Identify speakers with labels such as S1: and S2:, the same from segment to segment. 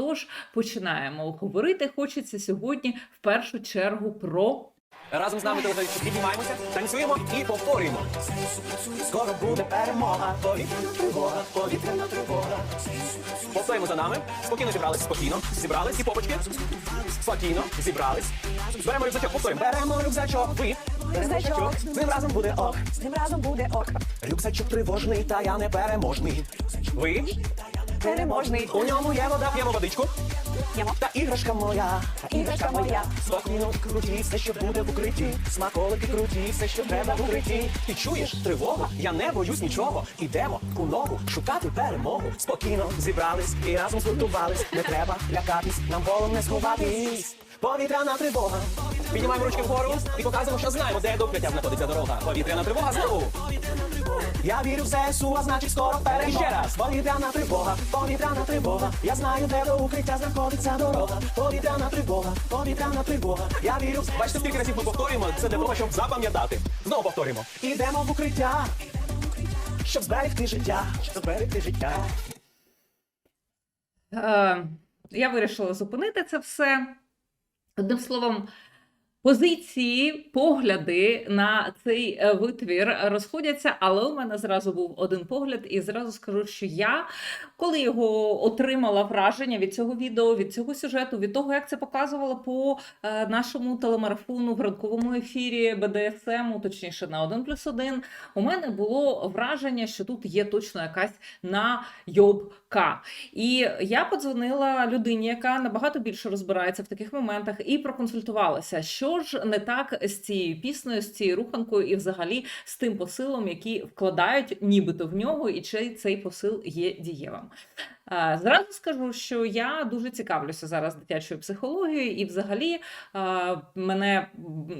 S1: Отож, починаємо говорити. Хочеться сьогодні в першу чергу про
S2: Разом з нами телефонуючи піднімаємося, танцюємо і повторюємо. Скоро буде перемога, повітряна тривога, повітряна тривога. Повторюємо за нами. Спокійно зібрались, спокійно. Зібрались і попочки. Спокійно, зібрались. Беремо рюкзачок, повторюємо. Беремо рюкзачок, ви.
S3: Рюкзачок.
S2: З ним разом буде ок.
S3: З ним разом буде ок.
S2: Рюкзачок тривожний, та я не переможний. Ви.
S3: Переможний.
S2: У ньому є вода, п'ємо водичку.
S3: П'ємо.
S2: Та іграшка моя, та
S3: Іграшка моя.
S2: Спокійно круті, все, що буде в укритті. Смаколики круті, все, що треба в укритті. Ти чуєш тривога, Я не боюсь нічого. Ідемо у ногу шукати перемогу. Спокійно зібрались і разом згуртувались. Не треба лякатись, нам волом не сховатись. Повітряна тривога. Піднімаємо ручки вгору і показуємо, що знаємо, де до укриття знаходиться дорога. Повітряна тривога знову. Я вірю в ЗСУ, а значить скоро перемога. Ще раз. Повітряна тривога, повітряна тривога. Я знаю, де до укриття знаходиться дорога. Повітряна тривога, повітряна тривога. Я вірю в... Бачите, скільки разів ми повторюємо, це для того, щоб запам'ятати. Знову повторюємо. Ідемо в укриття, щоб зберегти життя, щоб зберегти життя.
S1: Е, я вирішила зупинити це все. Одним словом, позиції, погляди на цей е, витвір розходяться, але у мене зразу був один погляд, і зразу скажу, що я, коли його отримала враження від цього відео, від цього сюжету, від того, як це показувало по е, нашому телемарафону в ранковому ефірі БДСМ, точніше на 1 плюс 1, у мене було враження, що тут є точно якась найобка. І я подзвонила людині, яка набагато більше розбирається в таких моментах, і проконсультувалася, що ж не так з цією піснею, з цією руханкою, і взагалі з тим посилом, який вкладають нібито в нього, і чи цей посил є дієвим. Е, Зразу скажу, що я дуже цікавлюся зараз дитячою психологією, і взагалі е, мене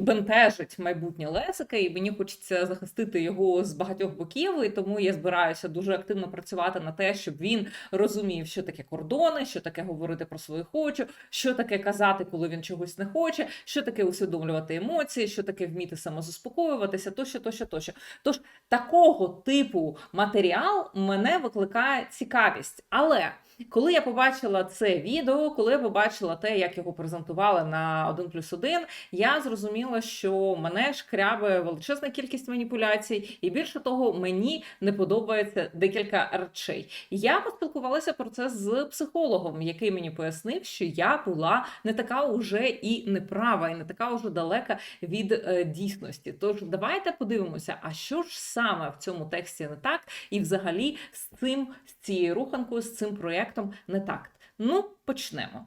S1: бентежить майбутнє Лесика, і мені хочеться захистити його з багатьох боків. І тому я збираюся дуже активно працювати на те, щоб він розумів, що таке кордони, що таке говорити про свою хочу, що таке казати, коли він чогось не хоче, що таке усвідомлювати емоції, що таке вміти самозаспокоюватися, тощо, тощо, тощо. Тож такого типу матеріал мене викликає цікавість. Але Але коли я побачила це відео, коли я побачила те, як його презентували на 1 плюс 1, я зрозуміла, що мене шкрябе величезна кількість маніпуляцій, і більше того, мені не подобається декілька речей. Я поспілкувалася про це з психологом, який мені пояснив, що я була не така уже і неправа, і не така уже далека від е, дійсності. Тож давайте подивимося, а що ж саме в цьому тексті не так, і взагалі з цим, з цією руханкою, з цим проєктом не так. Ну, почнемо.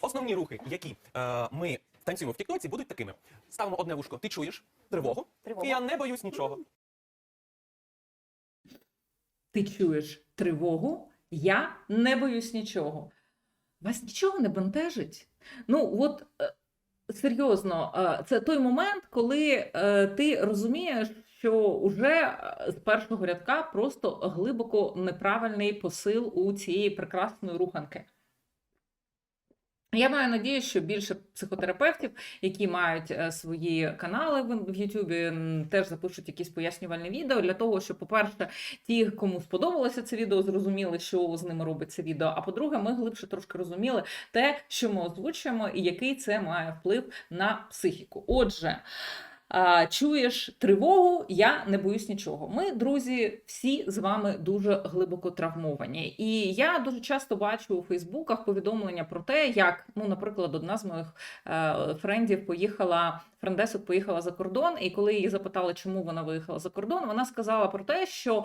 S2: Основні рухи, які е, ми танцюємо в тіктоці, будуть такими. Ставимо одне вушко. Ти чуєш тривогу?
S3: Тривогу.
S2: І я не боюсь нічого.
S1: Ти чуєш тривогу? Я не боюсь нічого. Вас нічого не бентежить? Ну, от е, серйозно, е, це той момент, коли е, ти розумієш, що уже з першого рядка просто глибоко неправильний посил у цієї прекрасної руханки. Я маю надію, що більше психотерапевтів, які мають е, свої канали в Ютубі, теж запишуть якісь пояснювальні відео для того, щоб, по-перше, ті, кому сподобалося це відео, зрозуміли, що з ними робить це відео. А по-друге, ми глибше трошки розуміли те, що ми озвучуємо, і який це має вплив на психіку. Отже. Чуєш тривогу, я не боюсь нічого. Ми, друзі, всі з вами дуже глибоко травмовані. І я дуже часто бачу у Фейсбуках повідомлення про те, як, ну, наприклад, одна з моїх е, френдів поїхала, френдесок поїхала за кордон, і коли її запитали, чому вона виїхала за кордон, вона сказала про те, що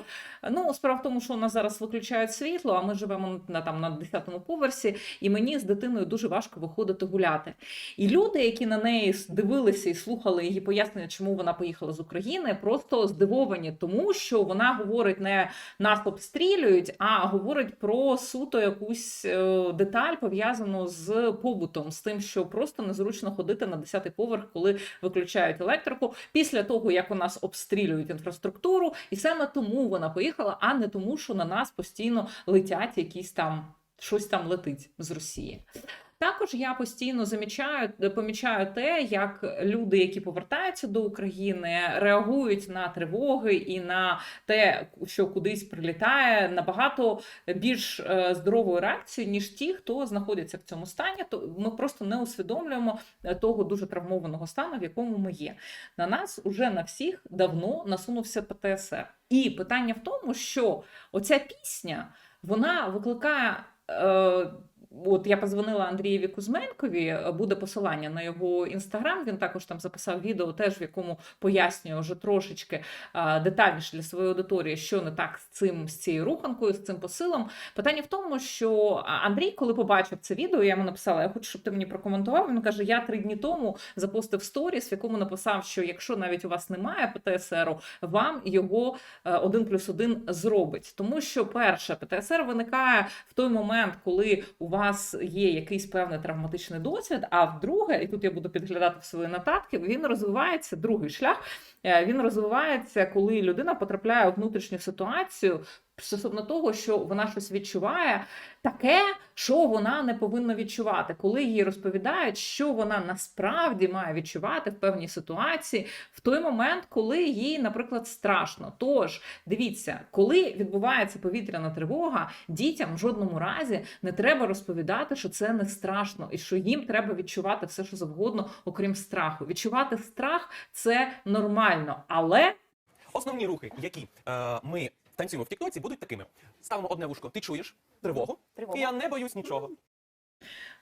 S1: ну справа в тому, що у нас зараз виключають світло, а ми живемо на там на 10-му поверсі, і мені з дитиною дуже важко виходити гуляти. І люди, які на неї дивилися і слухали її пояснення, чому вона поїхала з України, просто здивовані, тому що вона говорить не нас обстрілюють, а говорить про суто якусь е, деталь пов'язану з побутом, з тим, що просто незручно ходити на 10-й поверх, коли виключають електрику, після того як у нас обстрілюють інфраструктуру, і саме тому вона поїхала, а не тому, що на нас постійно летять якісь там щось там летить з Росії. Також я постійно замічаю, помічаю те, як люди, які повертаються до України, реагують на тривоги і на те, що кудись прилітає, набагато більш е, здоровою реакцією, ніж ті, хто знаходиться в цьому стані. То ми просто не усвідомлюємо е, того дуже травмованого стану, в якому ми є. На нас уже на всіх давно насунувся ПТСР. І питання в тому, що оця пісня вона викликає. Е, От я позвонила Андрієві Кузьменкові, е, буде посилання на його інстаграм. Він також там записав відео, теж в якому пояснює вже трошечки а, детальніше для своєї аудиторії, що не так з цим з цією руханкою, з цим посилом. Питання в тому, що Андрій, коли побачив це відео, я йому написала: Я хочу, щоб ти мені прокоментував. Він каже: Я три дні тому запостив сторіс, в якому написав, що якщо навіть у вас немає ПТСРу, вам його е, один плюс один зробить. Тому що перше ПТСР виникає в той момент, коли у вас є якийсь певний травматичний досвід. А вдруге, і тут я буду підглядати в свої нотатки, він розвивається другий шлях. е, Він розвивається, коли людина потрапляє у внутрішню ситуацію. Стосовно того, що вона щось відчуває, таке, що вона не повинна відчувати, коли їй розповідають, що вона насправді має відчувати в певній ситуації, в той момент, коли їй, наприклад, страшно. Тож дивіться, коли відбувається повітряна тривога, дітям в жодному разі не треба розповідати, що це не страшно, і що їм треба відчувати все, що завгодно, окрім страху. Відчувати страх це нормально, але
S2: Основні рухи, які е, ми танцюємо в Тіктоці, будуть такими: ставимо одне вушко, ти чуєш тривогу,
S3: Тривогу.
S2: і я не боюсь нічого.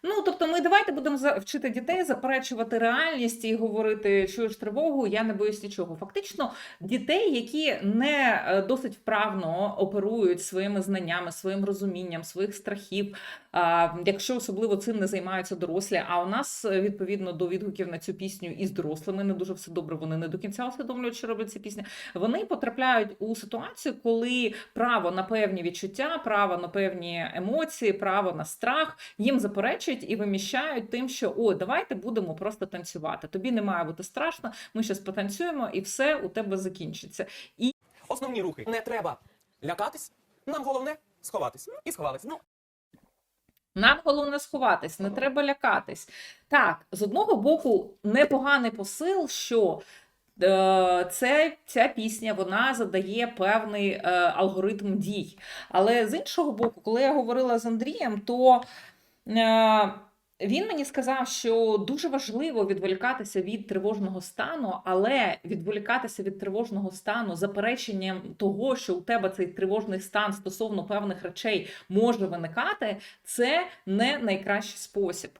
S1: Ну, тобто, ми давайте будемо вчити дітей заперечувати реальність і говорити, чуєш тривогу, я не боюсь нічого. Фактично, дітей, які не е, досить вправно оперують своїми знаннями, своїм розумінням, своїх страхів, якщо особливо цим не займаються дорослі. А у нас е, відповідно до відгуків на цю пісню і з дорослими не дуже все добре. Вони не до кінця усвідомлюють, що робить ця пісня. Вони потрапляють у ситуацію, коли право на певні відчуття, право на певні емоції, право на страх їм заперечують і виміщають тим, що о, давайте будемо просто танцювати. Тобі не має бути страшно. Ми зараз потанцюємо, і все у тебе закінчиться.
S2: І Основні рухи не треба лякатись. Нам головне сховатись. І сховались. Ну,
S1: Нам головне сховатись, не треба лякатись. Так, з одного боку, непоганий посил, що е, це, ця пісня вона задає певний е, алгоритм дій. Але з іншого боку, коли я говорила з Андрієм, то він мені сказав, що дуже важливо відволікатися від тривожного стану, але відволікатися від тривожного стану запереченням того, що у тебе цей тривожний стан стосовно певних речей може виникати, це не найкращий спосіб.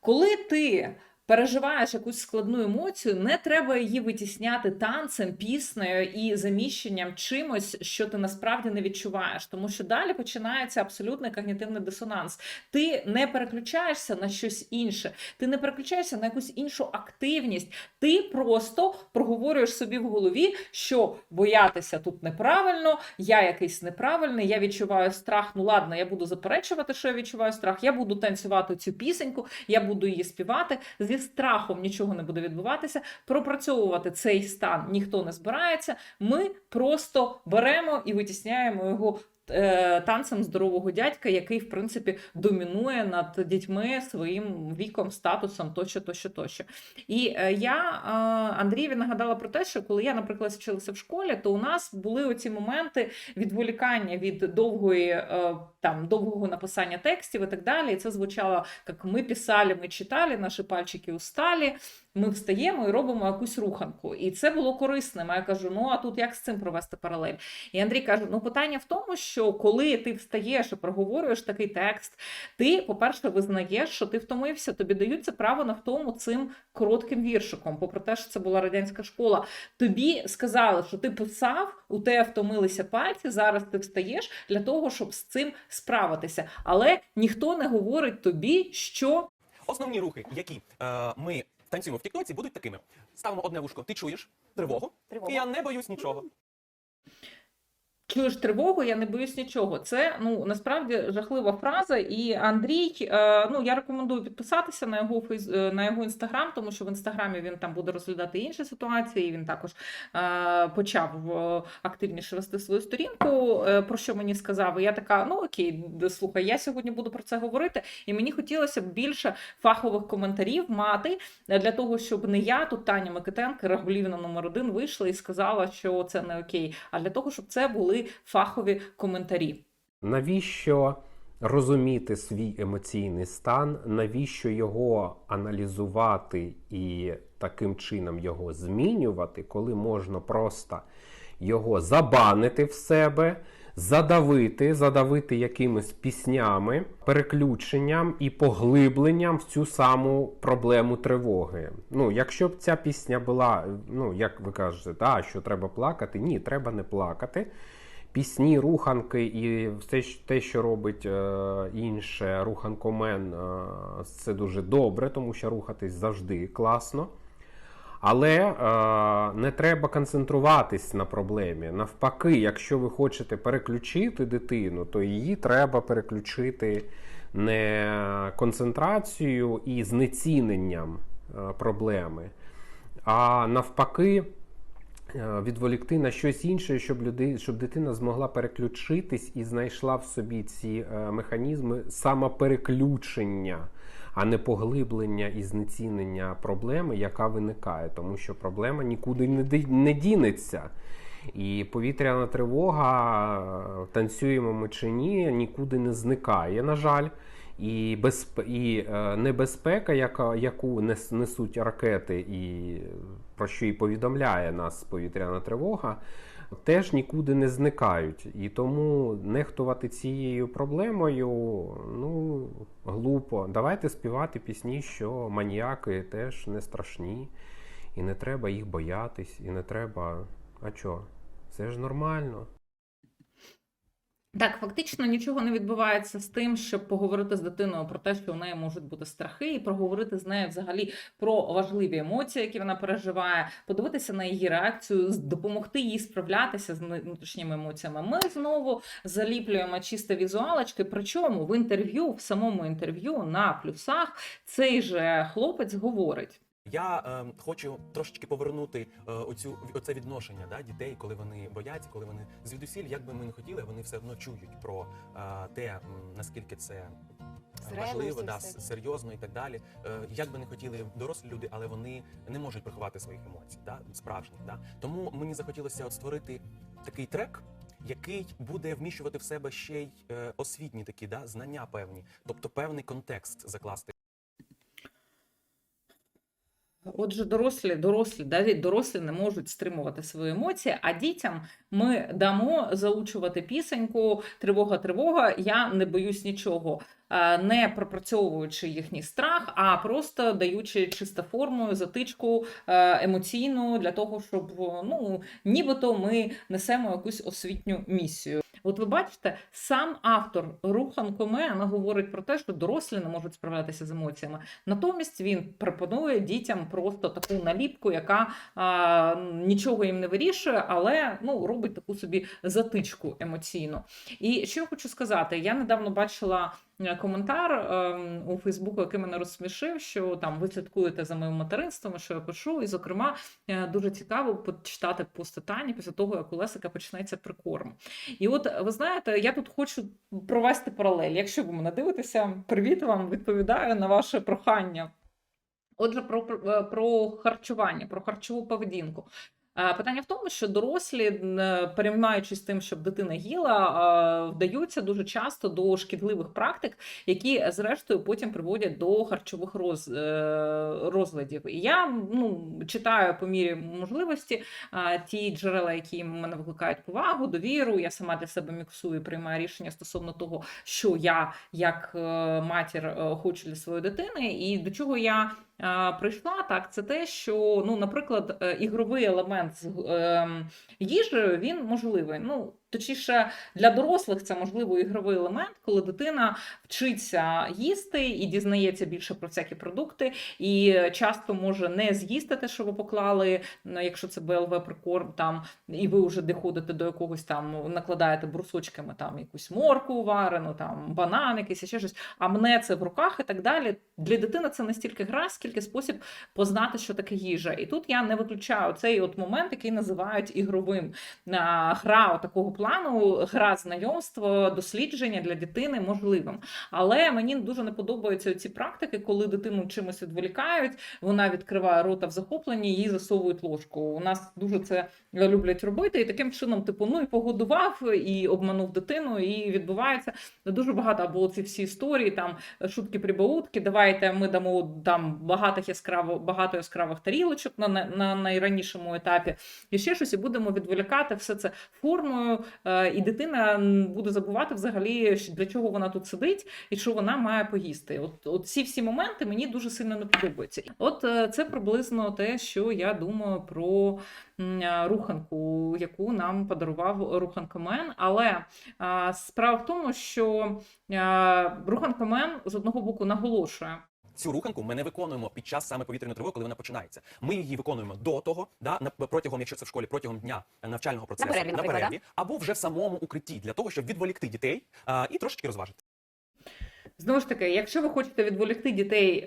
S1: Коли ти переживаєш якусь складну емоцію, не треба її витісняти танцем, піснею і заміщенням чимось, що ти насправді не відчуваєш, тому що далі починається абсолютний когнітивний дисонанс. Ти не переключаєшся на щось інше, ти не переключаєшся на якусь іншу активність. Ти просто проговорюєш собі в голові, що боятися тут неправильно, я якийсь неправильний, я відчуваю страх. Ну ладно, я буду заперечувати, що я відчуваю страх. Я буду танцювати цю пісеньку, я буду її співати. Зі страхом нічого не буде відбуватися. Пропрацьовувати цей стан ніхто не збирається. Ми просто беремо і витісняємо його. Е, Танцем здорового дядька, який в принципі домінує над дітьми своїм віком, статусом тощо, тощо, тощо. І е, я е, Андрієві нагадала про те, що коли я, наприклад, вчилася в школі, то у нас були оці моменти відволікання від довгої там довгого написання текстів і так далі. І це звучало як ми писали, ми читали, наші пальчики усталі. Ми встаємо і робимо якусь руханку. І це було корисним. А я кажу: ну а тут як з цим провести паралель? І Андрій каже: ну питання в тому, що коли ти встаєш і проговорюєш такий текст, ти, по-перше, визнаєш, що ти втомився, тобі даються право на втому цим коротким віршиком. Попри те, що це була радянська школа, тобі сказали, що ти писав, у тебе втомилися пальці. Зараз ти встаєш для того, щоб з цим справитися. Але ніхто не говорить тобі, що
S2: основні рухи, які е, ми танцюємо в Тіктоці, будуть такими: ставимо одне вушко, ти чуєш тривогу,
S3: Тривогу.
S2: і я не боюсь нічого.
S1: Чуєш тривогу, я не боюсь нічого. Це ну насправді жахлива фраза. І Андрій, е, ну я рекомендую підписатися на його фейс е, на його інстаграм, тому що в інстаграмі він там буде розглядати інші ситуації. Він також е, почав активніше вести свою сторінку. Про що мені сказав? І я така: ну окей, слухай, я сьогодні буду про це говорити, і мені хотілося б більше фахових коментарів мати для того, щоб не я тут Таня Микитенко, регулівна номер один, вийшла і сказала, що це не окей, а для того, щоб це були фахові коментарі.
S4: Навіщо розуміти свій емоційний стан, навіщо його аналізувати і таким чином його змінювати, коли можна просто його забанити в себе, задавити, задавити якимись піснями, переключенням і поглибленням в цю саму проблему тривоги. Ну, якщо б ця пісня була, ну як ви кажете, да, що треба плакати, ні, треба не плакати пісні, руханки і все те, що робить е, інше руханкомен, е, це дуже добре, тому що рухатись завжди класно. Але е, не треба концентруватись на проблемі. Навпаки, якщо ви хочете переключити дитину, то її треба переключити не концентрацією і знеціненням е, проблеми, а навпаки, відволікти на щось інше, щоб люди, щоб дитина змогла переключитись і знайшла в собі ці е, механізми самопереключення, а не поглиблення і знецінення проблеми, яка виникає, тому що проблема нікуди не, дінеться. І повітряна тривога, е, танцюємо ми чи ні, нікуди не зникає, на жаль. І, безп... і е, небезпека, яка, яку несуть ракети, і про що і повідомляє нас повітряна тривога, теж нікуди не зникають. І тому нехтувати цією проблемою ну, глупо. Давайте співати пісні, що маніяки теж не страшні, і не треба їх боятись, і не треба. А чо? Це ж нормально.
S1: Так, фактично нічого не відбувається з тим, щоб поговорити з дитиною про те, що у неї можуть бути страхи, і проговорити з нею взагалі про важливі емоції, які вона переживає, подивитися на її реакцію, допомогти їй справлятися з внутрішніми емоціями. Ми знову заліплюємо чисто візуалочки. Причому в інтерв'ю, в самому інтерв'ю на плюсах цей же хлопець говорить.
S2: Я е, хочу трошечки повернути е, оцю оце відношення да, дітей, коли вони бояться, коли вони звідусіль, як би ми не хотіли, вони все одно чують про е, те, наскільки це важливо, да, серйозно і так далі. Е, як би не хотіли дорослі люди, але вони не можуть приховати своїх емоцій, да, справжніх. Да. Тому мені захотілося от створити такий трек. Який буде вміщувати в себе ще й е, освітні такі да, знання певні, тобто певний контекст закласти
S1: Отже, дорослі, дорослі, навіть дорослі не можуть стримувати свої емоції, а дітям ми дамо заучувати пісеньку Тривога, тривога, я не боюсь нічого, е, не пропрацьовуючи їхній страх, а просто даючи чисто форму, затичку е, емоційну для того, щоб ну, нібито ми несемо якусь освітню місію. От ви бачите, сам автор Рухан коме говорить про те, що дорослі не можуть справлятися з емоціями. Натомість він пропонує дітям просто таку наліпку, яка а, нічого їм не вирішує, але ну, робить таку собі затичку емоційну. І що я хочу сказати, я недавно бачила коментар ем, у Фейсбуку, який мене розсмішив, що там ви слідкуєте за моїм материнством, що я пишу, і, зокрема, е, дуже цікаво почитати Тані після того, як у Лесика почнеться прикорм. І от ви знаєте, я тут хочу провести паралель. Якщо ви мене дивитеся, привіт вам, відповідаю на ваше прохання. Отже, про, про, про харчування, про харчову поведінку. Е, Питання в тому, що дорослі, е, переймаючись тим, щоб дитина їла, е, вдаються дуже часто до шкідливих практик, які зрештою потім приводять до харчових роз, розладів. І я ну, читаю по мірі можливості ті джерела, які мене викликають повагу, довіру. Я сама для себе міксую, приймаю рішення стосовно того, що я як матір хочу для своєї дитини, і до чого я прийшла, так це те, що, ну, наприклад, е, ігровий елемент з ем, їжею він можливий. Ну, Точніше, для дорослих це можливо ігровий елемент, коли дитина вчиться їсти і дізнається більше про всякі продукти, і часто може не з'їсти те, що ви поклали, ну, якщо це БЛВ прикорм, там і ви вже доходите до якогось там, накладаєте брусочками там якусь морку варену, там банан, якийсь ще щось, а мне це в руках і так далі. Для дитини це не стільки гра, скільки спосіб познати, що таке їжа. І тут я не виключаю цей от момент, який називають ігровим. Гра такого плану, гра знайомства, дослідження для дитини можливим. Але мені дуже не подобаються ці практики, коли дитину чимось відволікають, вона відкриває рота в захопленні, їй засовують ложку. У нас дуже це люблять робити, і таким чином, типу, ну і погодував, і обманув дитину, і відбувається дуже багато або ці всі історії, там шутки прибаутки. Давайте ми дамо там багато яскраво, багато яскравих тарілочок на, на, на найранішому етапі, і ще щось, і будемо відволікати все це формою, і дитина буде забувати взагалі, для чого вона тут сидить і що вона має поїсти. От, от ці всі моменти мені дуже сильно не подобаються. От е, це приблизно те, що я думаю про е, руханку, яку нам подарував руханкомен. Але справа в тому, що руханкомен з одного боку наголошує.
S2: Цю руханку ми не виконуємо під час саме повітряної тривоги, коли вона починається. Ми її виконуємо до того, да на протягом, якщо це в школі, протягом дня навчального процесу
S3: перерві, на
S2: перерві, або вже в самому укритті для того, щоб відволікти дітей а, і трошечки розважити.
S1: Знову ж таки, якщо ви хочете відволікти дітей е,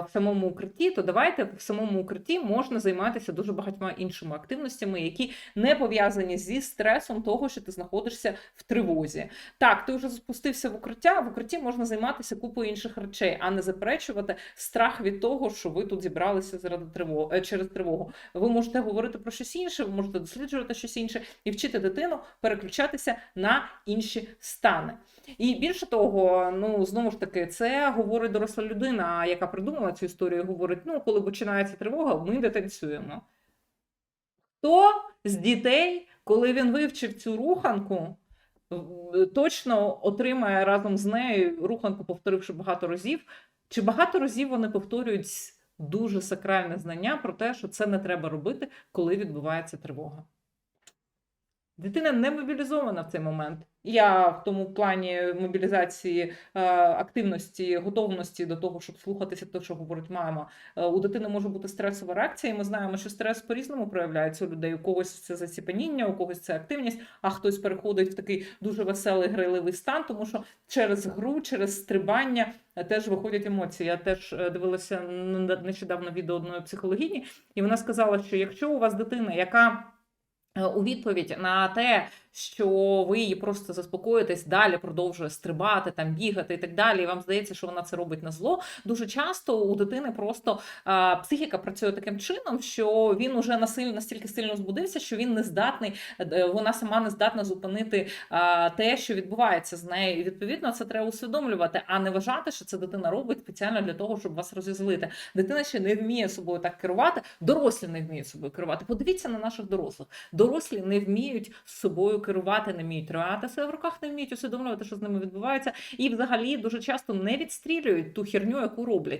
S1: в самому укритті, то давайте в самому укритті можна займатися дуже багатьма іншими активностями, які не пов'язані зі стресом того, що ти знаходишся в тривозі. Так, ти вже спустився в укриття. В укритті можна займатися купою інших речей, а не заперечувати страх від того, що ви тут зібралися заради тривоги через тривогу. Ви можете говорити про щось інше, ви можете досліджувати щось інше і вчити дитину переключатися на інші стани. І більше того, ну знову ж таки, це говорить доросла людина, яка придумала цю історію. Говорить: ну, коли починається тривога, ми не танцюємо. Хто з дітей, коли він вивчив цю руханку, точно отримає разом з нею руханку, повторивши багато разів, чи багато разів вони повторюють дуже сакральне знання про те, що це не треба робити, коли відбувається тривога. Дитина не мобілізована в цей момент. Я в тому плані мобілізації е, активності, готовності до того, щоб слухатися те, що говорить мама. Е, у дитини може бути стресова реакція, і ми знаємо, що стрес по-різному проявляється у людей. У когось це заціпаніння, у когось це активність, а хтось переходить в такий дуже веселий, грайливий стан, тому що через гру, через стрибання е, теж виходять емоції. Я теж дивилася нещодавно відео одної психологіні, і вона сказала, що якщо у вас дитина, яка у відповідь на те, що ви її просто заспокоїтесь, далі продовжує стрибати, там бігати і так далі. І вам здається, що вона це робить на зло. Дуже часто у дитини просто а, психіка працює таким чином, що він уже насиль, настільки сильно збудився, що він не здатний, е, вона сама не здатна зупинити а, те, що відбувається з нею. І відповідно це треба усвідомлювати, а не вважати, що це дитина робить спеціально для того, щоб вас розізлити. Дитина ще не вміє собою так керувати, дорослі не вміють собою керувати. Подивіться на наших дорослих. Дорослі не вміють собою керувати, не вміють тримати себе в руках, не вміють усвідомлювати, що з ними відбувається, і взагалі дуже часто не відстрілюють ту херню, яку роблять.